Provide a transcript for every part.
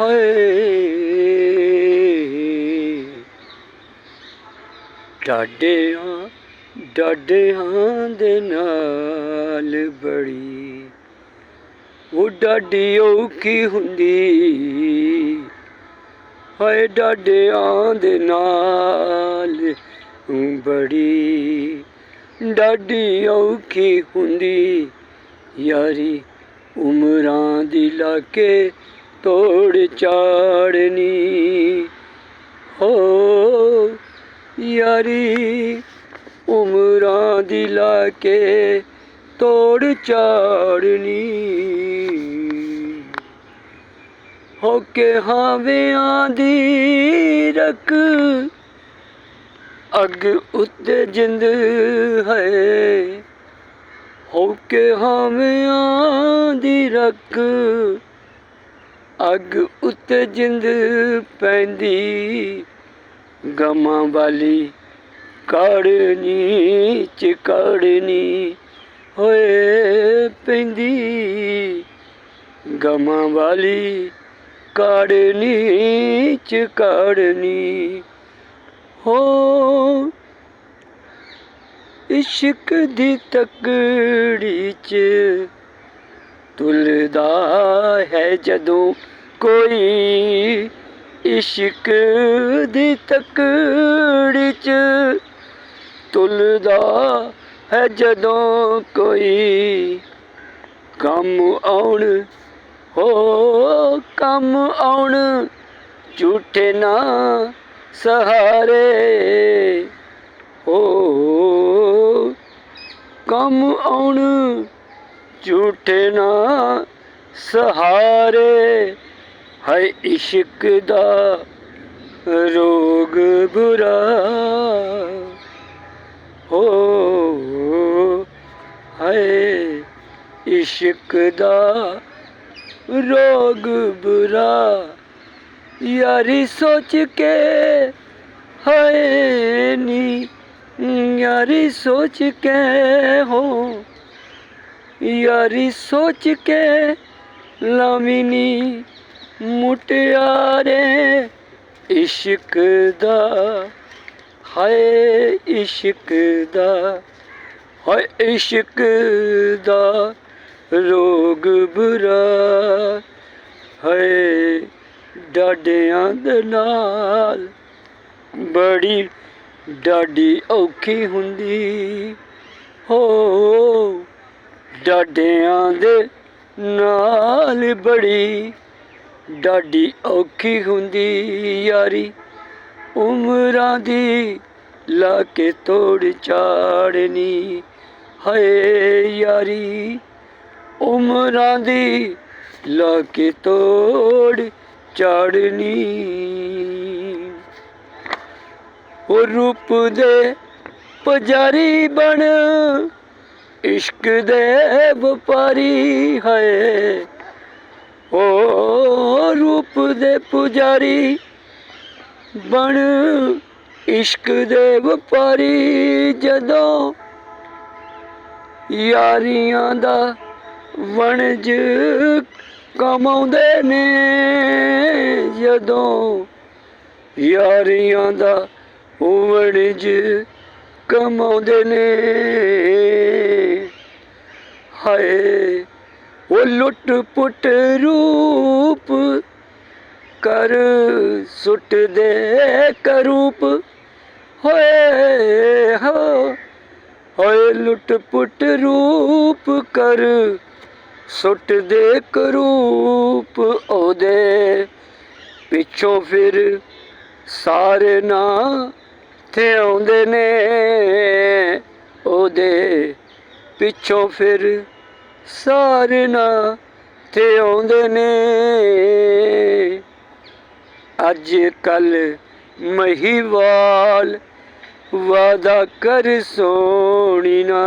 ਹਾਏ। ਡਾਡਿਆਂ ਡਾਡਿਆਂ ਦੇ ਨਾਲ ਬੜੀ। ਉਹ ਡਾਡੀ ਔਖੀ ਹੁੰਦੀ। ਹਾਏ ਡਾਡਿਆਂ ਦੇ ਨਾਲ ਬੜੀ। ਡਾਡੀ ਔਖੀ ਹੁੰਦੀ। ਯਾਰੀ ਉਮਰਾਂ ਦੀ ਲਾ ਕੇ ਤੋੜ ਚਾੜਨੀ। ਹੋ ਯਾਰੀ ਉਮਰਾਂ ਦੀ ਲਾ ਕੇ ਤੋੜ ਚਾੜਨੀ। ਹੋ ਕੇ ਹਾਵਿਆਂ ਦੀ ਰਕ ਅੱਗ ਉੱਤੇ ਜਿੰਦ ਹੈ। ਹੋ ਕੇ ਹਾਵਿਆਂ ਦੀ ਰਕ ਅੱਗ ਉੱਤੇ ਜਿੰਦ ਪੈਂਦੀ ਗਮਾਂ ਵਾਲੀ ਕਾੜਨੀ ਚ ਕਾੜਨੀ ਹੋਏ ਪੈਂਦੀ। ਗਮਾਂ ਵਾਲੀ ਕਾੜਨੀ ਚ ਕਾੜਨੀ ਹੋ ਇਸ਼ਕ ਦੀ ਤਕੜੀ ਚ ਤੁਲਦਾ ਹੈ ਜਦੋਂ ਕੋਈ ਇਸ਼ਕ ਦੀ ਤਕੜੀ ਚ ਤੁਲਦਾ ਹੈ ਜਦੋਂ ਕੋਈ ਕੰਮ ਆਉਣ, ਹੋ ਕੰਮ ਆਉਣ, ਝੂਠੇ ਨਾ ਸਹਾਰੇ, ਹੋ ਕੰਮ ਆਉਣ। ਝੂਠੇ ਨਾ ਸਹਾਰੇ ਹੈ ਇਸ਼ਕ ਦਾ ਰੋਗ ਬੁਰਾ। ਹੋ ਹੈ ਇਸ਼ਕ ਦਾ ਰੋਗ ਬੁਰਾ। ਯਾਰੀ ਸੋਚ ਕੇ ਹਾਏ ਨੀ, ਯਾਰੀ ਸੋਚ ਕੇ ਹੋ ਯਾਰੀ ਸੋਚ ਕੇ ਲਾਮਿਨੀ ਮੁਟਿਆਰੇ ਇਸ਼ਕ ਦਾ, ਹਾਏ ਇਸ਼ਕ ਦਾ, ਹਾਏ ਇਸ਼ਕ ਦਾ ਰੋਗ ਬੁਰਾ। ਹਾਏ ਡਾਡਿਆਂ ਦੇ ਨਾਲ ਬੜੀ ਡਾਡੀ ਔਖੀ ਹੁੰਦੀ। ਹੋ ਡਾਡਿਆਂ ਦੇ ਨਾਲ ਬੜੀ ਡਾਡੀ ਔਖੀ ਹੁੰਦੀ ਯਾਰੀ। ਉਮਰਾਂ ਦੀ ਲਾ ਕੇ ਤੋੜ ਚਾੜਨੀ ਹਾਏ ਯਾਰੀ। ਉਮਰਾਂ ਦੀ ਲਾ ਕੇ ਤੋੜ ਚਾੜਨੀ ਉਹ ਰੂਪ ਦੇ ਪੁਜਾਰੀ ਬਣ ਇਸ਼ਕ ਦੇ ਵਪਾਰੀ ਹੈ ਓ ਰੂਪ ਦੇ ਪੁਜਾਰੀ ਬਣ ਇਸ਼ਕ ਦੇ ਵਪਾਰੀ ਜਦੋਂ ਯਾਰੀਆਂ ਦਾ ਵਣਜ ਕਮਾਉਂਦੇ ਨੇ, ਜਦੋਂ ਯਾਰੀਆਂ ਦਾ ਵਣਜ ਕਮਾਉਂਦੇ ਨੇ। ਹਾਏ, ਉਹ ਲੁੱਟ ਪੁੱਟ ਰੂਪ ਕਰ ਸੁੱਟ ਦੇ ਕਰੂਪ। ਹੋਏ ਹੋ, ਹੋਏ ਲੁੱਟ ਪੁੱਟ ਰੂਪ ਕਰ ਸੁੱਟ ਦੇ ਕਰੂਪ। ਉਹਦੇ ਪਿੱਛੋਂ ਫਿਰ ਸਾਰੇ ਨਾ ਤੇ ਆਉਂਦੇ ਨੇ। ਉਹਦੇ ਪਿੱਛੋਂ ਫਿਰ ਸਾਰੇ ਨਾ ਤੇ ਆਉਂਦੇ ਨੇ। ਅੱਜ ਕੱਲ ਮਹੀਵਾਲ ਵਾਦਾ ਕਰ ਸੋਣੀ ਨਾ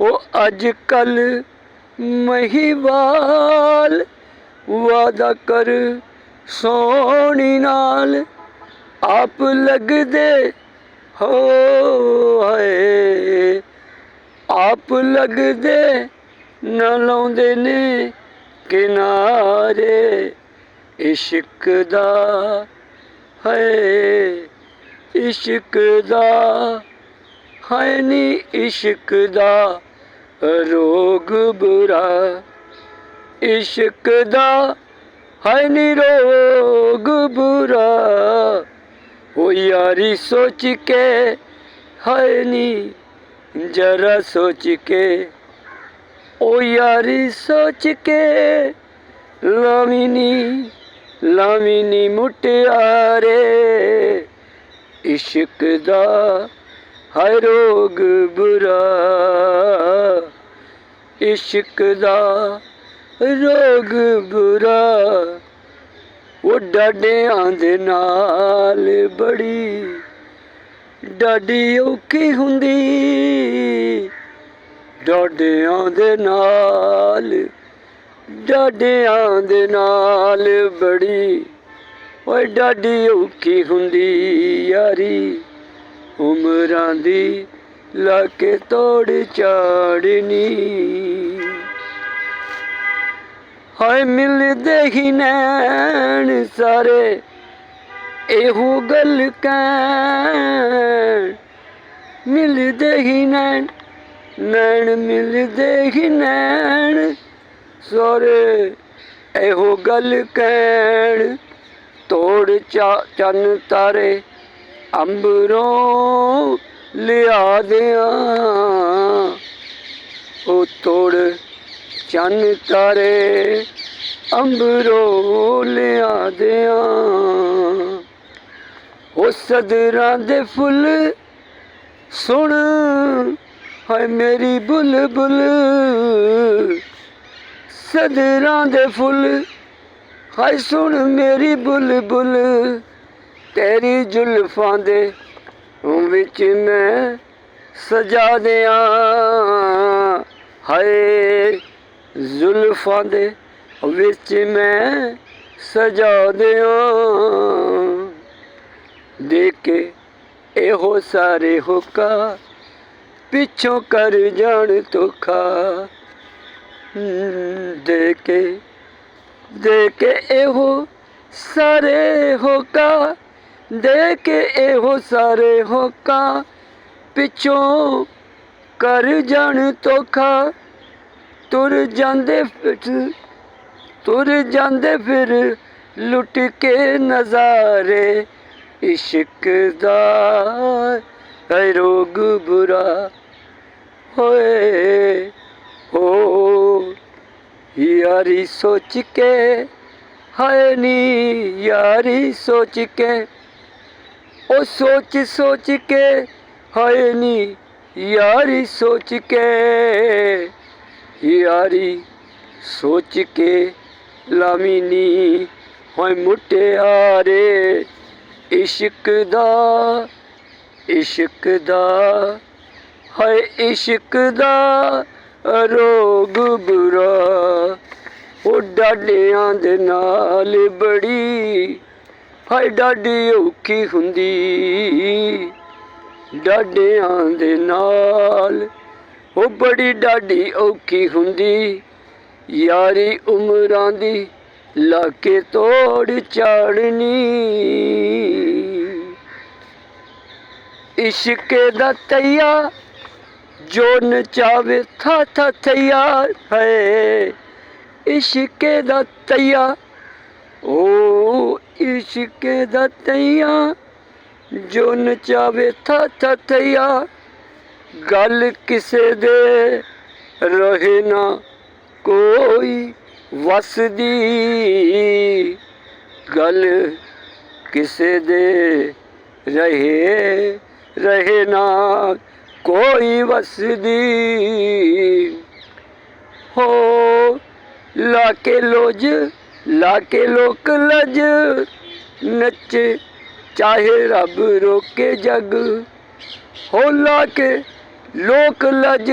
ਉਹ ਅੱਜ ਕੱਲ ਮਹੀਵਾਲ ਵਾਦਾ ਕਰ ਸੋਣੀ ਨਾਲ ਆਪ ਲੱਗਦੇ ਹੋ ਹਾਏ। ਆਪ ਲੱਗਦੇ ਨਾ ਲਾਉਂਦੇ ਨੇ ਕਿਨਾਰੇ। ਇਸ਼ਕ ਦਾ ਹੈ, ਇਸ਼ਕ ਦਾ ਹੈ ਨੀ ਇਸ਼ਕ ਦਾ ਰੋਗ ਬੁਰਾ। ਇਸ਼ਕ ਦਾ ਹੈ ਨੀ ਰੋਗ ਬੁਰਾ। ਉਹ ਯਾਰੀ ਸੋਚ ਕੇ ਹੈ ਨੀ ਜਰਾ ਸੋਚ ਕੇ ਉਹ ਯਾਰੀ ਸੋਚ ਕੇ ਲਾਵੀਨੀ ਲਾਵੀਨੀ ਮੁਟਿਆਰੇ ਇਸ਼ਕ ਦਾ ਹਰ ਰੋਗ ਬੁਰਾ, ਇਸ਼ਕ ਦਾ ਰੋਗ ਬੁਰਾ। ਉਹ ਡਾਡਿਆਂ ਦੇ ਨਾਲ ਬੜੀ ਡਾਡੀ ਔਖੀ ਹੁੰਦੀ? ਡਾਡਿਆਂ ਦੇ ਨਾਲ, ਡਾਡਿਆਂ ਦੇ ਨਾਲ ਬੜੀ। ਓਏ ਡਾਡੀ ਔਖੀ ਹੁੰਦੀ ਯਾਰੀ? ਉਮਰਾਂ ਦੀ ਲਾ ਕੇ ਤੋੜ ਚਾੜਨੀ। ਹਾਏ ਮਿਲਦੇ ਹੀ ਨੈਣ ਸਾਰੇ। ਇਹੋ ਗੱਲ ਕੈ ਮਿਲਦੇ ਹੀ ਨੈਣ ਨੈਣ ਮਿਲਦੇ ਹੀ ਨੈਣ। ਸੋਰੇ ਇਹੋ ਗੱਲ ਕਹਿਣ, ਤੋੜ ਚੰਨ ਤਾਰੇ ਅੰਬਰੋਂ ਲਿਆ ਦਿਆਂ। ਉਹ ਤੋੜ, ਚੰਨ ਤਾਰੇ ਅੰਬਰੋਂ ਲਿਆ ਦਿਆਂ। ਉਹ ਸਦਰਾਂ ਦੇ ਫੁੱਲ ਸੁਣ, ਹਾਏ ਮੇਰੀ ਬੁਲਬੁਲ। ਸਦਰਾਂ ਦੇ ਫੁੱਲ, ਹਾਏ ਸੁਣ ਮੇਰੀ ਬੁਲਬੁਲ। ਤੇਰੀ ਜ਼ੁਲਫਾਂ ਦੇ ਵਿੱਚ ਮੈਂ ਸਜਾ ਦਿਆਂ। ਹਾਏ ਜ਼ੁਲਫਾਂ ਦੇ ਵਿੱਚ ਮੈਂ ਸਜਾ ਦਿਆਂ। ਦੇ ਕੇ ਇਹੋ ਸਾਰੇ ਹੁਕਾ ਪਿੱਛੋਂ ਕਰ ਜਾਣ ਤੋਖਾ ਦੇ ਕੇ ਦੇ ਕੇ ਇਹੋ ਸਾਰੇ ਹੋਕਾ ਦੇ ਕੇ ਇਹੋ ਸਾਰੇ ਹੋਕਾ ਪਿੱਛੋਂ ਕਰ ਜਾਣ ਤੋਖਾ ਤੁਰ ਜਾਂਦੇ ਫਿਰ ਤੁਰ ਜਾਂਦੇ ਫਿਰ ਲੁੱਟ ਕੇ ਨਜ਼ਾਰੇ ਇਸ਼ਕ ਦਾ ਹੈ ਰੋਗ ਬੁਰਾ ਹੋਏ। ਹੋ ਯਾਰੀ ਸੋਚ ਕੇ, ਹਾਏ ਨੀ ਯਾਰੀ ਸੋਚ ਕੇ। ਉਹ ਸੋਚ ਸੋਚ ਕੇ, ਹਾਏ ਨੀ ਯਾਰੀ ਸੋਚ ਕੇ। ਯਾਰੀ ਸੋਚ ਕੇ ਲਾਮੀ ਨੀ, ਹੋਏ ਮੁਟਿਆਰੇ। ਇਸ਼ਕ ਦਾ ਇਸ਼ਕ ਦਾ, ਹਾਏ ਇਸ਼ਕ ਦਾ ਰੋਗ ਬੁਰਾ। ਉਹ ਡਾਡਿਆਂ ਦੇ ਨਾਲ ਬੜੀ, ਹਾਏ ਡਾਡੀ ਔਖੀ ਹੁੰਦੀ। ਡਾਡਿਆਂ ਦੇ ਨਾਲ ਉਹ ਬੜੀ ਡਾਡੀ ਔਖੀ ਹੁੰਦੀ। ਯਾਰੀ ਉਮਰਾਂ ਦੀ ਲਾ ਕੇ ਤੋੜ ਚਾੜਨੀ। ਇਸ਼ਕੇ ਦਾ ਤਈਆ ਜੋ ਚਾਵੇ ਥਾ ਥਾ ਤਈਆ ਹੈ। ਇਸ਼ਕੇ ਦਾ ਤਈਆ, ਓ ਇਸ਼ਕੇ ਦਾ ਤਈਆ ਜੋ ਨਚਾਵੇ ਥਾ ਥਾ ਤਈਆ। ਗੱਲ ਕਿਸੇ ਦੇ ਰਹੇ ਨਾ ਕੋਈ। ਵਸਦੀ ਗੱਲ ਕਿਸੇ ਦੇ ਰਹੇ ਰਹੇ ਨਾ, ਕੋਈ ਵਸਦੀ। ਹੋ ਲਾ ਕੇ ਲੋਜ ਲਾ ਕੇ ਲੋਕ ਲਜ, ਨੱਚ ਚਾਹੇ ਰੱਬ ਰੋਕੇ ਜਗ। ਹੋ ਲਾ ਕੇ ਲੋਕ ਲਜ,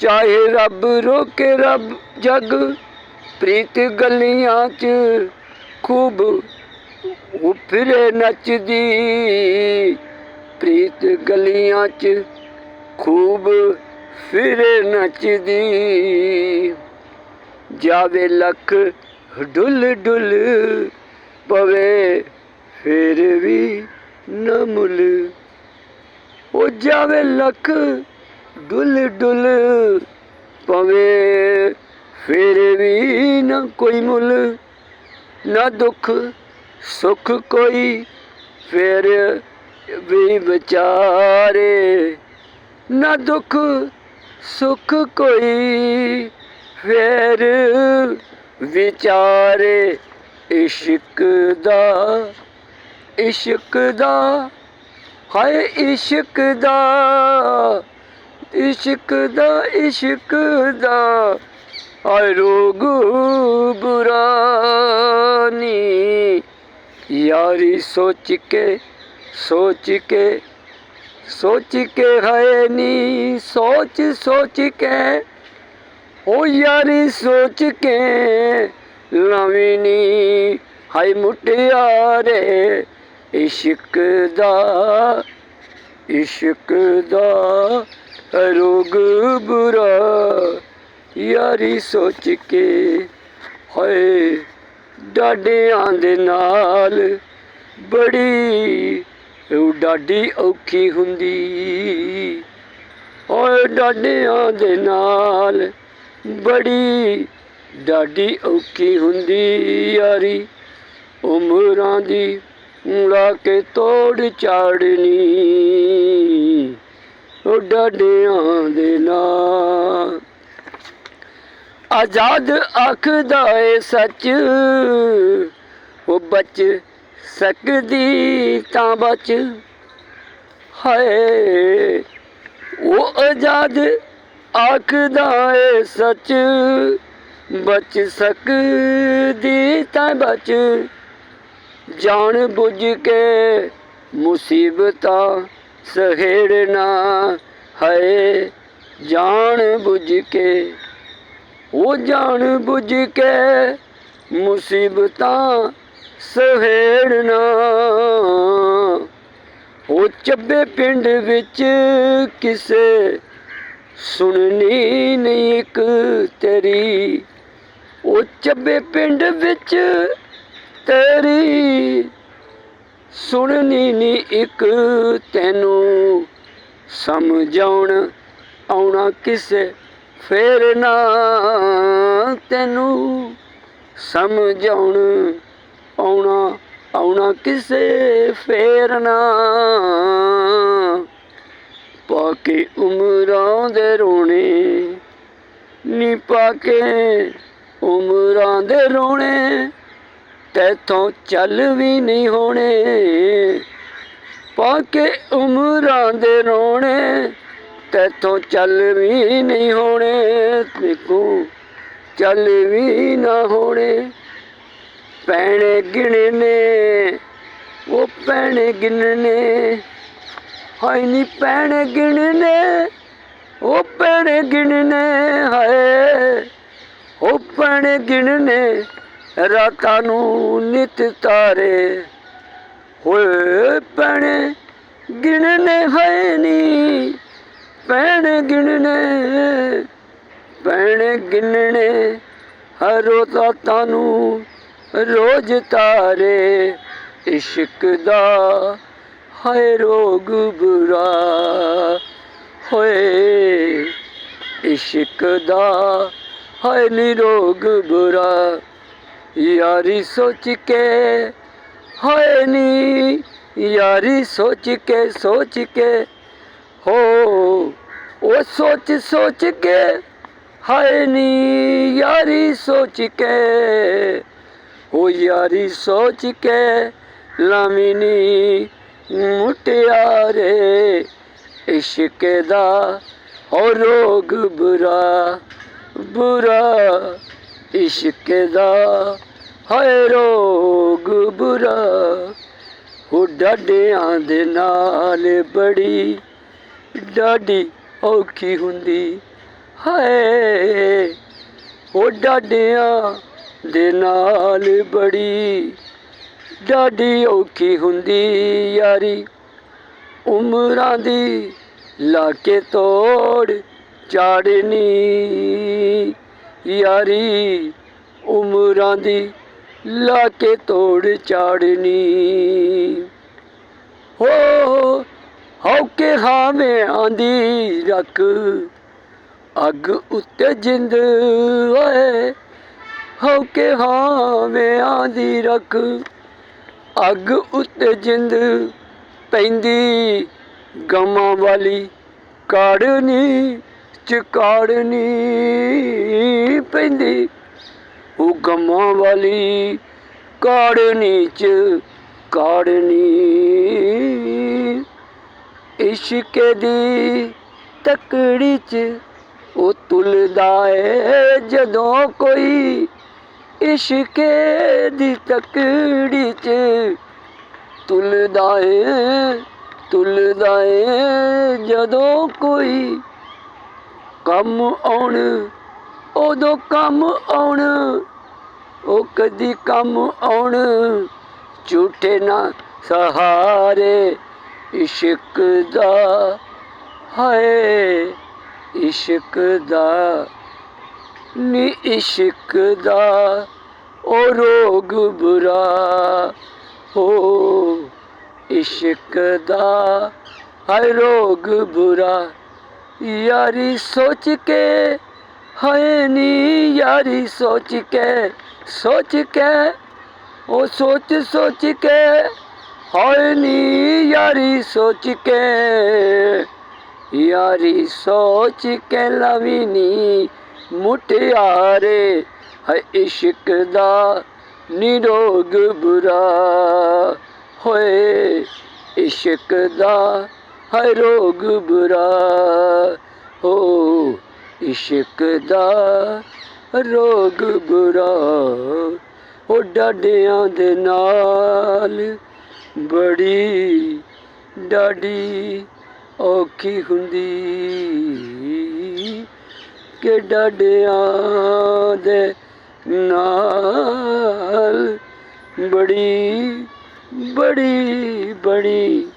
ਚਾਹੇ ਰੱਬ ਰੋਕੇ ਰੱਬ ਜਗ। ਪ੍ਰੀਤ ਗਲੀਆਂ ਚ ਖੂਬ ਉਹ ਨੱਚਦੀ। ਪ੍ਰੀਤ ਗਲੀਆਂ ਚ ਖੂਬ ਫਿਰੇ ਨੱਚਦੀ। ਜਾਵੇ ਲੱਖ ਡੁੱਲ ਡੁੱਲ ਪਵੇ, ਫਿਰ ਵੀ ਨਾ ਮੁੱਲ। ਹੋ ਜਾਵੇ ਲੱਖ ਡੁੱਲ ਡੁੱਲ ਪਵੇ ਫਿਰ ਵੀ ਨਾ ਕੋਈ ਮੁੱਲ, ਨਾ ਦੁੱਖ, ਸੁੱਖ ਕੋਈ, ਫਿਰ ਵੀ ਵਿਚਾਰੇ। ਨਾ ਦੁੱਖ, ਸੁੱਖ ਕੋਈ, ਫਿਰ ਵਿਚਾਰੇ। ਇਸ਼ਕ ਦਾ ਇਸ਼ਕ ਦਾ, ਹਾਏ ਇਸ਼ਕ ਦਾ ਇਸ਼ਕ ਦਾ ਇਸ਼ਕ ਦਾ। ਹਾਏ ਰੋਗ ਬੁਰਾਨੀ, ਯਾਰੀ ਸੋਚ ਕੇ ਸੋਚ ਕੇ ਸੋਚ ਕੇ ਹੈ ਨੀ, ਸੋਚ ਸੋਚ ਕੇ, ਓ ਯਾਰੀ ਸੋਚ ਕੇ ਲਾਵੀਂ ਨੀ, ਹਾਏ ਮੁਟਿਆਰੇ ਇਸ਼ਕ ਦਾ ਇਸ਼ਕ ਦਾ ਰੋਗ ਬੁਰਾ ਯਾਰੀ ਸੋਚ ਕੇ ਹੋਏ ਡਾਡਿਆਂ ਦੇ ਨਾਲ ਬੜੀ ਉਹ ਡਾਡੀ ਔਖੀ ਹੁੰਦੀ। ਓਏ ਡਾਡਿਆਂ ਦੇ ਨਾਲ ਬੜੀ ਡਾਡੀ ਔਖੀ ਹੁੰਦੀ। ਯਾਰੀ ਉਮਰਾਂ ਦੀ ਲਾ ਕੇ ਤੋੜ ਚਾੜਨੀ। ਉਹ ਡਾਡਿਆਂ ਦੇ ਨਾਲ ਆਜ਼ਾਦ ਆਖਦਾ ਏ ਸੱਚ। ਉਹ ਬਚ ਸਕਦੀ ਤਾਂ ਬਚ। ਹਾਏ, ਉਹ ਆਜ਼ਾਦ ਆਖਦਾ ਏ ਸੱਚ। ਬਚ ਸਕਦੀ ਤਾਂ ਬਚ। ਜਾਣ ਬੁੱਝ ਕੇ ਮੁਸੀਬਤਾਂ ਸਹੇੜਨਾ ਹੈ। ਜਾਣ ਬੁੱਝ ਕੇ ਉਹ ਜਾਣ ਬੁੱਝ ਕੇ ਮੁਸੀਬਤਾਂ ਸਹੇੜਨਾ ਉਹ ਚੱਬੇ ਪਿੰਡ ਵਿੱਚ ਕਿਸੇ ਸੁਣਨੀ ਨਹੀਂ ਇੱਕ ਤੇਰੀ। ਉਹ ਚੱਬੇ ਪਿੰਡ ਵਿੱਚ ਤੇਰੀ ਸੁਣਨੀ ਨਹੀਂ ਇੱਕ ਤੈਨੂੰ। ਸਮਝਾਉਣ ਆਉਣਾ ਕਿਸੇ ਫੇਰ ਨਾ ਤੈਨੂੰ ਸਮਝਾਉਣ ਆਉਣਾ ਆਉਣਾ ਕਿਸੇ ਫੇਰ ਨਾ। ਪਾ ਕੇ ਉਮਰਾਂ ਦੇ ਰੋਣੇ, ਨੀ ਪਾ ਕੇ ਉਮਰਾਂ ਦੇ ਰੋਣੇ, ਤੈਥੋਂ ਚੱਲ ਵੀ ਨਹੀਂ ਹੋਣੇ। ਪਾ ਕੇ ਉਮਰਾਂ ਦੇ ਰੋਣੇ ਤੈਥੋਂ ਚੱਲ ਵੀ ਨਹੀਂ ਹੋਣੇ ਦੇਖੋ ਚੱਲ ਵੀ ਨਾ ਹੋਣੇ। ਪੈਣੇ ਗਿਣਨੇ ਉਹ ਪੈਣੇ ਗਿਣਨੇ ਹਾਏ ਨੀ ਪੈਣੇ ਗਿਣਨੇ ਉਹ ਪੈਣੇ ਗਿਣਨੇ ਹਾਏ। ਉਹ ਪੈਣੇ ਗਿਣਨੇ ਰਾਤਾਂ ਨੂੰ ਨਿਤ ਤਾਰੇ। ਹੋਏ ਪੈਣੇ ਗਿਣਨੇ ਹਾਏ ਨੀ। ਪੈਣੇ ਗਿਣਨੇ ਪੈਣੇ ਗਿਣਨੇ, ਹਰ ਰੋਜ਼ ਰਾਤਾਂ ਨੂੰ ਰੋਜ਼ ਤਾਰੇ, ਇਸ਼ਕ ਦਾ ਹਾਏ ਰੋਗ ਬੁਰਾ, ਹੋਏ ਇਸ਼ਕ ਦਾ ਹਾਏ ਨੀ ਰੋਗ ਬੁਰਾ, ਯਾਰੀ ਸੋਚ ਕੇ ਹਾਏ ਨੀ, ਯਾਰੀ ਸੋਚ ਕੇ ਸੋਚ ਕੇ, ਹੋ ਉਹ ਸੋਚ ਸੋਚ ਕੇ, ਹਾਏ ਨੀ ਯਾਰੀ ਸੋਚ ਕੇ। ਉਹ ਯਾਰੀ ਸੋਚ ਕੇ ਲਾਮਿਨੀ ਮੁਟਿਆਰੇ ਇਸ਼ਕ ਦਾ ਹੋ ਰੋਗ ਬੁਰਾ ਬੁਰਾ। ਇਸ਼ਕ ਦਾ ਹਾਏ ਰੋਗ ਬੁਰਾ। ਉਹ ਡਾਡਿਆਂ ਦੇ ਨਾਲ ਬੜੀ ਡਾਡੀ ਔਖੀ ਹੁੰਦੀ ਹਾਏ। ਉਹ ਡਾਡਿਆਂ ਦੇ ਨਾਲ ਬੜੀ ਡਾਡੀ ਔਖੀ ਹੁੰਦੀ ਯਾਰੀ। ਉਮਰਾਂ ਦੀ ਲਾ ਕੇ ਤੋੜ ਚਾੜਨੀ ਯਾਰੀ। ਉਮਰਾਂ ਦੀ ਲਾ ਕੇ ਤੋੜ ਚਾੜਨੀ। ਹੋ ਹੌਕੇ ਕੇ ਹਾਵੇਂ ਆਂਦੀ ਰੱਖ। ਅੱਗ ਉੱਤੇ ਜਿੰਦ ਓਏ ਹੌਕੇ ਕੇ ਹਾਵੇਂ ਆਂਦੀ ਰੱਖ। ਅੱਗ ਉੱਤੇ ਜਿੰਦ ਪੈਂਦੀ ਗਮਾਂ ਵਾਲੀ ਕਾੜਨੀ ਚ ਕਾੜਨੀ ਪੈਂਦੀ। ਉਹ ਗਮਾਂ ਵਾਲੀ ਕਾੜਨੀ ਚ ਕਾੜਨੀ ਇਸ਼ਕ ਦੀ ਤਕੜੀ ਚ ਉਹ ਤੁਲਦਾ ਏ। ਜਦੋਂ ਕੋਈ ਇਸ਼ਕ ਦੀ ਤਕੜੀ ਚ ਤੁਲਦਾ ਏ ਤੁਲਦਾ ਏ। ਜਦੋਂ ਕੋਈ ਕੰਮ ਆਉਣ, ਉਦੋਂ ਕੰਮ ਆਉਣ, ਉਹ ਕਦੀ ਕੰਮ ਆਉਣ, ਝੂਠੇ ਨਾ ਸਹਾਰੇ ਇਸ਼ਕ ਦਾ, ਹਾਏ, ਇਸ਼ਕ ਦਾ। ਨੀ ਇਸ਼ਕ ਦਾ ਉਹ ਰੋਗ ਬੁਰਾ। ਹੋ, ਇਸ਼ਕ ਦਾ, ਹਾਏ, ਰੋਗ ਬੁਰਾ। ਯਾਰੀ ਸੋਚ ਕੇ, ਹਾਏ, ਨੀ ਯਾਰੀ ਸੋਚ ਕੇ ਸੋਚ ਕੇ ਉਹ ਸੋਚ ਸੋਚ ਕੇ ਹਾਏ ਨੀ ਯਾਰੀ ਸੋਚ ਕੇ, ਯਾਰੀ ਸੋਚ ਕੇ ਲਵੀ ਨੀ ਮੁਟਿਆਰੇ ਹੈ ਇਸ਼ਕ ਦਾ ਨਿਰੋਗ ਬੁਰਾ, ਹੋਏ ਇਸ਼ਕ ਦਾ ਹੈ ਰੋਗ ਬੁਰਾ, ਹੋ ਇਸ਼ਕ ਦਾ ਰੋਗ ਬੁਰਾ ਉਹ ਡਾਡਿਆਂ ਦੇ ਨਾਲ ਬੜੀ ਡਾਡੀ ਔਖੀ ਹੁੰਦੀ। ਕਿ ਡਾਡਿਆਂ ਦੇ ਨਾਲ ਬੜੀ ਬੜੀ ਬੜੀ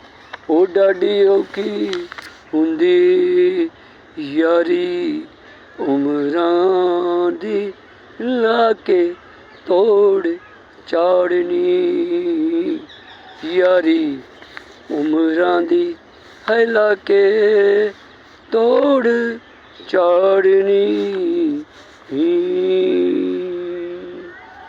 ਉਹ ਡਾਡੀ ਔਖੀ ਹੁੰਦੀ। ਯਾਰੀ ਉਮਰਾਂ ਦੀ ਲਾ ਕੇ ਤੋੜ ਚਾੜਨੀ। ਯਾਰੀ ਉਮਰਾਂ ਦੀ ਹੈ ਲਾ ਕੇ ਤੋੜ ਚਾੜਨੀ